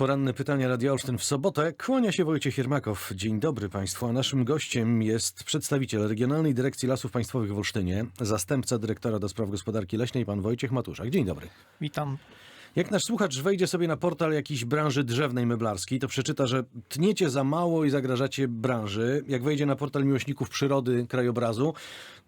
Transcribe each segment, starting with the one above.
Poranne pytania Radia Olsztyn w sobotę. Kłania się Wojciech Jermakow. Dzień dobry Państwu. A naszym gościem jest przedstawiciel Regionalnej Dyrekcji Lasów Państwowych w Olsztynie, zastępca dyrektora do gospodarki leśnej, pan Wojciech Matuszak. Dzień dobry. Witam. Jak nasz słuchacz wejdzie sobie na portal jakiejś branży drzewnej meblarskiej, to przeczyta, że tniecie za mało i zagrażacie branży. Jak wejdzie na portal miłośników przyrody, krajobrazu,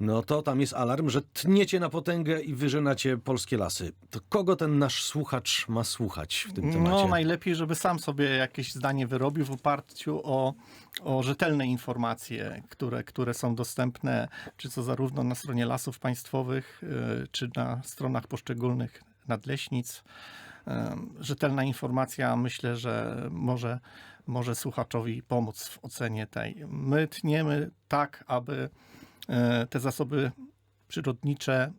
no to tam jest alarm, że tniecie na potęgę i wyżynacie polskie lasy. To kogo ten nasz słuchacz ma słuchać w tym temacie? No najlepiej, żeby sam sobie jakieś zdanie wyrobił w oparciu o, o rzetelne informacje, które, które są dostępne, czy to zarówno na stronie lasów państwowych, y, czy na stronach poszczególnych nadleśnic. Rzetelna informacja myślę, że może, może słuchaczowi pomóc w ocenie tej. My tniemy tak, aby y, te zasoby przyrodnicze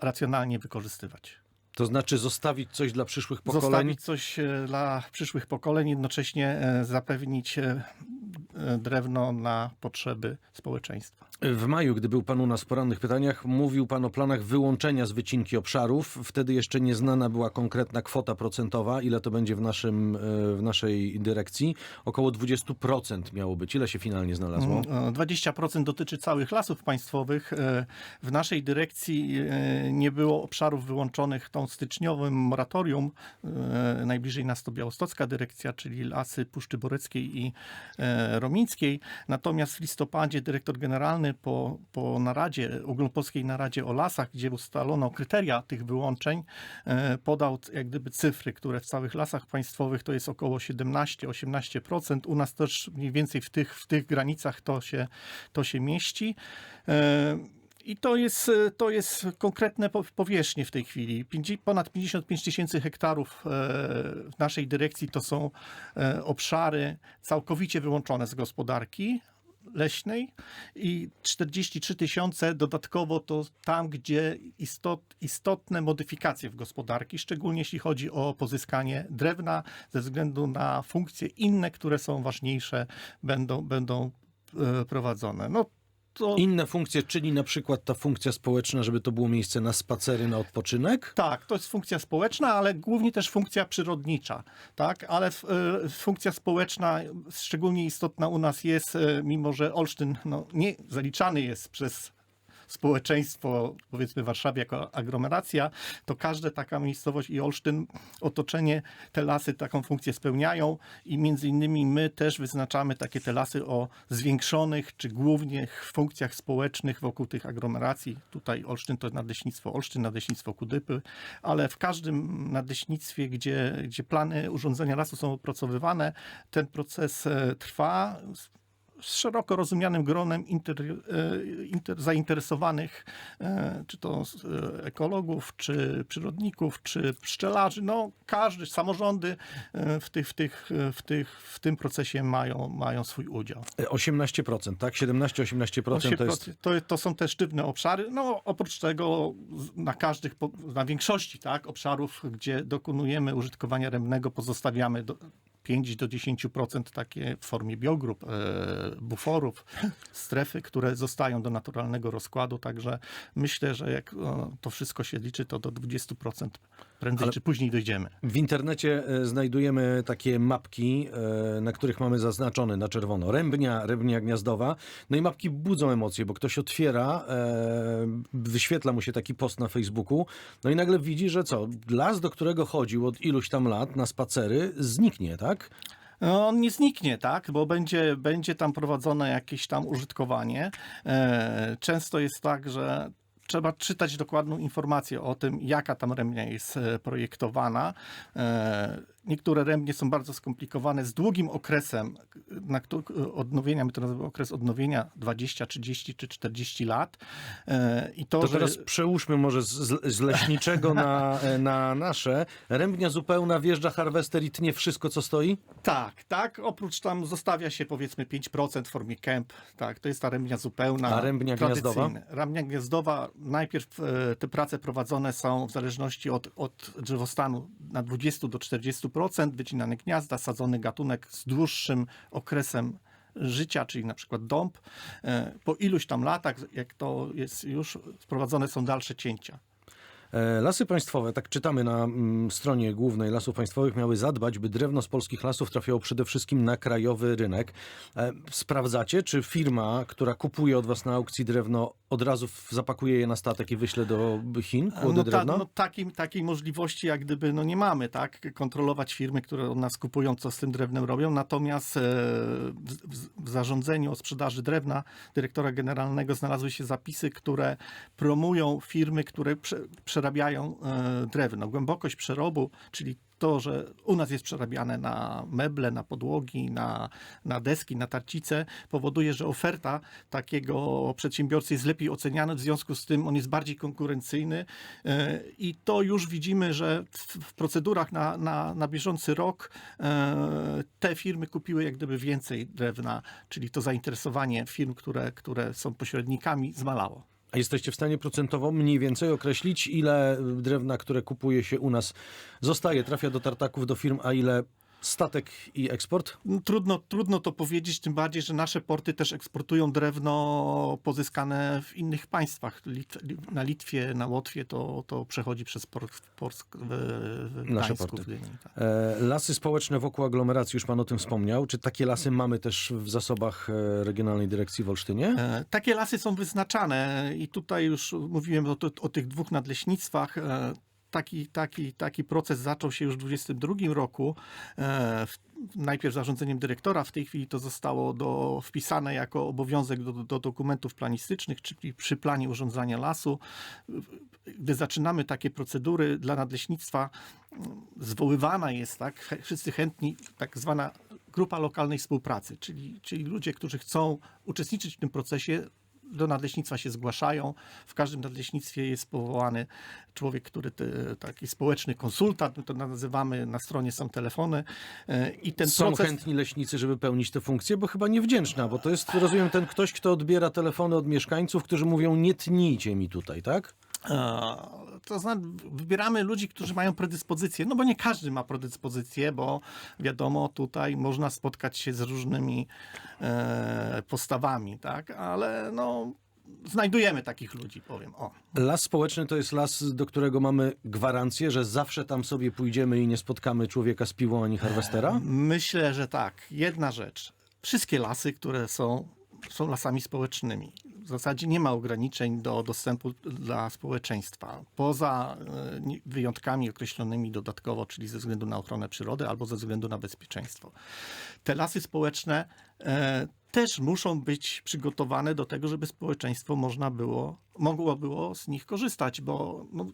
racjonalnie wykorzystywać. To znaczy zostawić coś dla przyszłych pokoleń? Zostawić coś e, dla przyszłych pokoleń, jednocześnie e, zapewnić e, e, drewno na potrzeby społeczeństwa. W maju, gdy był Pan u nas w porannych pytaniach, mówił Pan o planach wyłączenia z wycinki obszarów. Wtedy jeszcze nieznana była konkretna kwota procentowa, ile to będzie w, naszym, e, w naszej dyrekcji. Około 20% miało być. Ile się finalnie znalazło? E, 20% dotyczy całych lasów państwowych. E, W naszej dyrekcji e, nie było obszarów wyłączonych tą styczniowym moratorium. E, Najbliżej nas to Białostocka dyrekcja, czyli lasy Puszczy Boreckiej i e, Romińskiej. Natomiast w listopadzie dyrektor generalny po, po naradzie, ogólnopolskiej naradzie o lasach, gdzie ustalono kryteria tych wyłączeń, e, podał jak gdyby cyfry, które w całych lasach państwowych to jest około 17-18%. U nas też mniej więcej w tych, w tych granicach to się, to się mieści. E, I to jest, to jest konkretne po- powierzchnie w tej chwili. Ponad 55 tysięcy hektarów e, w naszej dyrekcji to są obszary całkowicie wyłączone z gospodarki leśnej i 43 tysiące dodatkowo to tam, gdzie istot, istotne modyfikacje w gospodarki, szczególnie jeśli chodzi o pozyskanie drewna ze względu na funkcje inne, które są ważniejsze, będą, będą e, prowadzone. No to... Inne funkcje, czyli na przykład ta funkcja społeczna, żeby to było miejsce na spacery, na odpoczynek? Tak, to jest funkcja społeczna, ale głównie też funkcja przyrodnicza, tak? Ale e, funkcja społeczna szczególnie istotna u nas jest, e, mimo że Olsztyn no, nie zaliczany jest przez społeczeństwo, powiedzmy Warszawie jako aglomeracja, to każda taka miejscowość i Olsztyn, otoczenie, te lasy taką funkcję spełniają i między innymi my też wyznaczamy takie te lasy o zwiększonych czy głównych funkcjach społecznych wokół tych aglomeracji. Tutaj Olsztyn to nadleśnictwo Olsztyn, nadleśnictwo Kudypy, ale w każdym nadleśnictwie, gdzie, gdzie plany urządzenia lasu są opracowywane, ten proces e, trwa z szeroko rozumianym gronem inter, e, inter, zainteresowanych, e, czy to e, ekologów, czy przyrodników, czy pszczelarzy. No, każdy, samorządy w, tych, w, tych, w, tych, w tym procesie mają, mają swój udział. E, 18%, tak? 17-18% to jest... to, to są te sztywne obszary. No, oprócz tego na każdych, na większości tak, obszarów, gdzie dokonujemy użytkowania rębnego, pozostawiamy do, 5 do 10% takie w formie biogrup, e, buforów, strefy, które zostają do naturalnego rozkładu. Także myślę, że jak to wszystko się liczy, to do 20% prędzej Ale- czy później dojdziemy. W internecie e, znajdujemy takie mapki, e, na których mamy zaznaczone na czerwono rębnia, rębnia gniazdowa. No i mapki budzą emocje, bo ktoś otwiera, e, wyświetla mu się taki post na Facebooku, no i nagle widzi, że co, las, do którego chodził od iluś tam lat na spacery, zniknie, tak? No, on nie zniknie, tak, bo będzie, będzie tam prowadzone jakieś tam użytkowanie. Często jest tak, że trzeba czytać dokładną informację o tym, jaka tam rębnia jest e, projektowana. Niektóre rębnie są bardzo skomplikowane z długim okresem na odnowienia, my to nazywamy okres odnowienia 20, 30 czy 40 lat. E, I to, To że... teraz przełóżmy może z, z- leśniczego na, e, na nasze. Rębnia zupełna, wjeżdża harwester i tnie wszystko, co stoi? Tak, tak. Oprócz tam zostawia się powiedzmy 5% w formie kemp. Tak, to jest ta rębnia zupełna. A rębnia gniazdowa? Rębnia gniazdowa, najpierw e, te prace prowadzone są w zależności od, od drzewostanu na 20 do 40%, wycinane gniazda, sadzony gatunek z dłuższym okresem życia, czyli na przykład dąb. E, Po iluś tam latach, jak to jest już, wprowadzone są dalsze cięcia. E, Lasy państwowe, tak czytamy na mm, stronie głównej Lasów Państwowych, miały zadbać, by drewno z polskich lasów trafiało przede wszystkim na krajowy rynek. E, Sprawdzacie, czy firma, która kupuje od was na aukcji drewno, od razu w- zapakuje je na statek i wyśle do Chin, kłody No, ta, drewna? no takiej, takiej możliwości jak gdyby no nie mamy, tak? Kontrolować firmy, które od nas kupują, co z tym drewnem robią. Natomiast e, w, w- w zarządzeniu o sprzedaży drewna dyrektora generalnego znalazły się zapisy, które promują firmy, które prze, przerabiają e, drewno. Głębokość przerobu, czyli to, że u nas jest przerabiane na meble, na podłogi, na, na deski, na tarcice, powoduje, że oferta takiego przedsiębiorcy jest lepiej oceniana, w związku z tym on jest bardziej konkurencyjny e, i to już widzimy, że w, procedurach na, na, na bieżący rok e, te firmy kupiły jak gdyby więcej drewna, czyli to zainteresowanie firm, które, które są pośrednikami zmalało. A jesteście w stanie procentowo mniej więcej określić, ile drewna, które kupuje się u nas, zostaje, trafia do tartaków, do firm, a ile statek i eksport? No, Trudno, trudno to powiedzieć, tym bardziej, że nasze porty też eksportują drewno pozyskane w innych państwach. Lit, na Litwie, na Łotwie to, to przechodzi przez port, port w, Nasze Gdańsku, porty. w Gdyni, tak. E, Lasy społeczne wokół aglomeracji, już pan o tym wspomniał. Czy takie lasy mamy też w zasobach e, Regionalnej Dyrekcji w Olsztynie? E, Takie lasy są wyznaczane i tutaj już mówiłem o, o tych dwóch nadleśnictwach. Taki, taki, taki proces zaczął się już w 2022 roku. E, Najpierw zarządzeniem dyrektora, w tej chwili to zostało do, wpisane jako obowiązek do, do dokumentów planistycznych, czyli przy planie urządzania lasu. Gdy zaczynamy takie procedury dla nadleśnictwa, mm, zwoływana jest, tak, wszyscy chętni, tak zwana grupa lokalnej współpracy, czyli, czyli ludzie, którzy chcą uczestniczyć w tym procesie, do nadleśnictwa się zgłaszają. W każdym nadleśnictwie jest powołany człowiek, który te, taki społeczny konsultant, my to nazywamy, na stronie są telefony e, i ten Są proces... chętni leśnicy, żeby pełnić tę funkcję, bo chyba niewdzięczna, bo to jest, rozumiem, ten ktoś, kto odbiera telefony od mieszkańców, którzy mówią, nie tnijcie mi tutaj, tak? E, To znaczy, wybieramy ludzi, którzy mają predyspozycje, no bo nie każdy ma predyspozycję, bo wiadomo, tutaj można spotkać się z różnymi e, postawami, tak, ale no, znajdujemy takich ludzi, powiem, o. Las społeczny to jest las, do którego mamy gwarancję, że zawsze tam sobie pójdziemy i nie spotkamy człowieka z piłą ani harwestera? Myślę, że tak. Jedna rzecz. Wszystkie lasy, które są, są lasami społecznymi. W zasadzie nie ma ograniczeń do dostępu dla społeczeństwa. Poza e, wyjątkami określonymi dodatkowo, czyli ze względu na ochronę przyrody albo ze względu na bezpieczeństwo. Te lasy społeczne e, też muszą być przygotowane do tego, żeby społeczeństwo można było, mogło było z nich korzystać, bo no,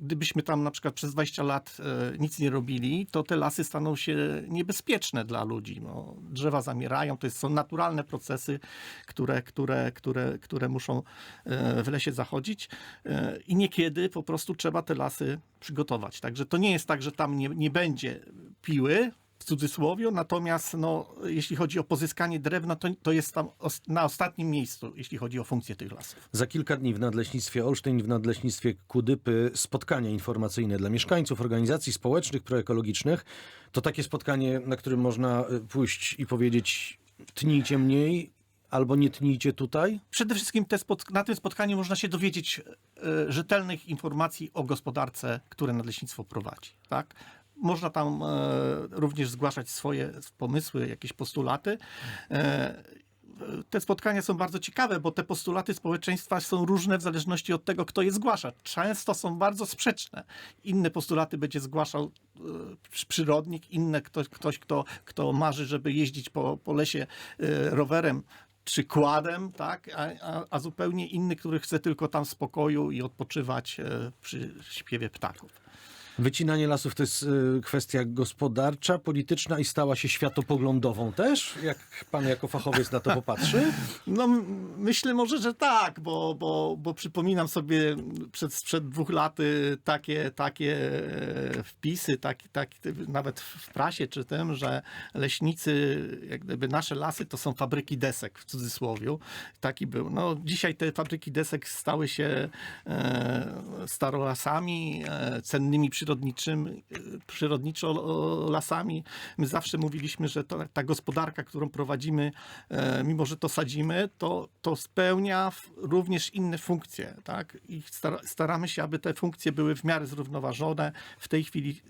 gdybyśmy tam na przykład przez 20 lat e, nic nie robili, to te lasy staną się niebezpieczne dla ludzi. No, drzewa zamierają, to jest, są naturalne procesy, które, które, które, które muszą e, w lesie zachodzić e, i niekiedy po prostu trzeba te lasy przygotować. Także to nie jest tak, że tam nie, nie będzie piły, w cudzysłowie, natomiast no, jeśli chodzi o pozyskanie drewna, to, to jest tam os- na ostatnim miejscu, jeśli chodzi o funkcję tych lasów. Za kilka dni w Nadleśnictwie Olsztyn, w Nadleśnictwie Kudypy spotkania informacyjne dla mieszkańców, organizacji społecznych, proekologicznych. To takie spotkanie, na którym można y, pójść i powiedzieć tnijcie mniej albo nie tnijcie tutaj? Przede wszystkim na tym spotkaniu można się dowiedzieć e, rzetelnych informacji o gospodarce, które nadleśnictwo prowadzi. Tak? Można tam e, również zgłaszać swoje pomysły, jakieś postulaty. E, te spotkania są bardzo ciekawe, bo te postulaty społeczeństwa są różne w zależności od tego, kto je zgłasza. Często są bardzo sprzeczne. Inne postulaty będzie zgłaszał e, przy- przyrodnik, inne ktoś, ktoś kto, kto marzy, żeby jeździć po, po lesie rowerem czy kładem, tak? a, a, a zupełnie inny, który chce tylko tam spokoju i odpoczywać przy śpiewie ptaków. Wycinanie lasów to jest y, kwestia gospodarcza, polityczna i stała się światopoglądową też? Jak pan jako fachowiec na to popatrzy? No myślę może, że tak, bo, bo, bo przypominam sobie przed, sprzed dwóch laty takie, takie e, wpisy, tak, tak, nawet w prasie czytam, że leśnicy, jak gdyby nasze lasy to są fabryki desek w cudzysłowie. Taki był. No, dzisiaj te fabryki desek stały się e, starolasami, e, cennymi przyrodnikami przyrodniczym, y, przyrodniczo lasami. My zawsze mówiliśmy, że to, ta gospodarka, którą prowadzimy, e, mimo że to sadzimy, to, to spełnia również inne funkcje. Tak? I stara- staramy się, aby te funkcje były w miarę zrównoważone. W tej chwili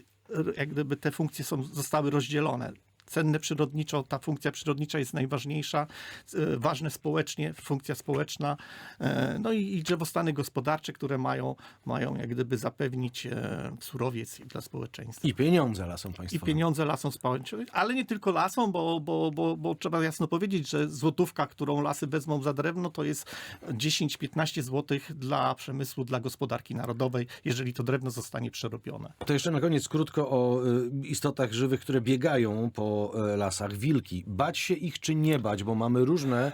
jak gdyby te funkcje są, zostały rozdzielone. Cenne przyrodniczo, ta funkcja przyrodnicza jest najważniejsza, e, ważne społecznie, funkcja społeczna, e, no i, i drzewostany gospodarcze, które mają, mają jak gdyby zapewnić e, surowiec dla społeczeństwa. I pieniądze lasom I państwowym. pieniądze lasom społecznym, ale nie tylko lasom, bo, bo, bo, bo trzeba jasno powiedzieć, że złotówka, którą lasy wezmą za drewno, to jest 10-15 zł dla przemysłu, dla gospodarki narodowej, jeżeli to drewno zostanie przerobione. To jeszcze na koniec krótko o y, istotach żywych, które biegają po y, lasach. Wilki. Bać się ich czy nie bać, bo mamy różne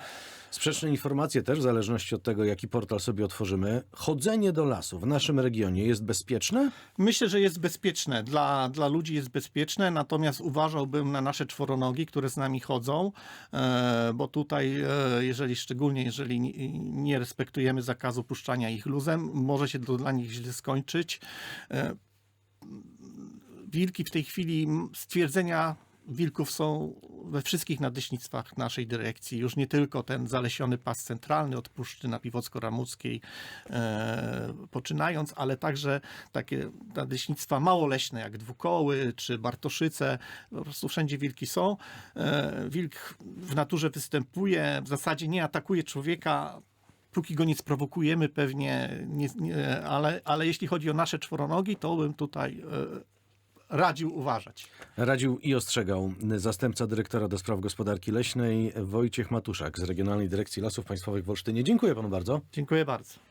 sprzeczne informacje też w zależności od tego, jaki portal sobie otworzymy. Chodzenie do lasu w naszym regionie jest bezpieczne? Myślę, że jest bezpieczne. Dla, dla ludzi jest bezpieczne, natomiast uważałbym na nasze czworonogi, które z nami chodzą, e, bo tutaj, e, jeżeli szczególnie jeżeli nie, respektujemy zakazu puszczania ich luzem, może się to dla nich źle skończyć. E, wilki w tej chwili, stwierdzenia wilków są we wszystkich nadleśnictwach naszej dyrekcji. Już nie tylko ten zalesiony pas centralny od Puszczy na Piwocko-Ramuckiej e, poczynając, ale także takie nadleśnictwa małoleśne jak Dwukoły czy Bartoszyce. Po prostu wszędzie wilki są. E, wilk w naturze występuje, w zasadzie nie atakuje człowieka, póki go nie sprowokujemy pewnie, nie, nie, ale, ale jeśli chodzi o nasze czworonogi, to bym tutaj e, radził uważać. Radził i ostrzegał zastępca dyrektora do spraw gospodarki leśnej Wojciech Matuszak z Regionalnej Dyrekcji Lasów Państwowych w Olsztynie. Dziękuję panu bardzo. Dziękuję bardzo.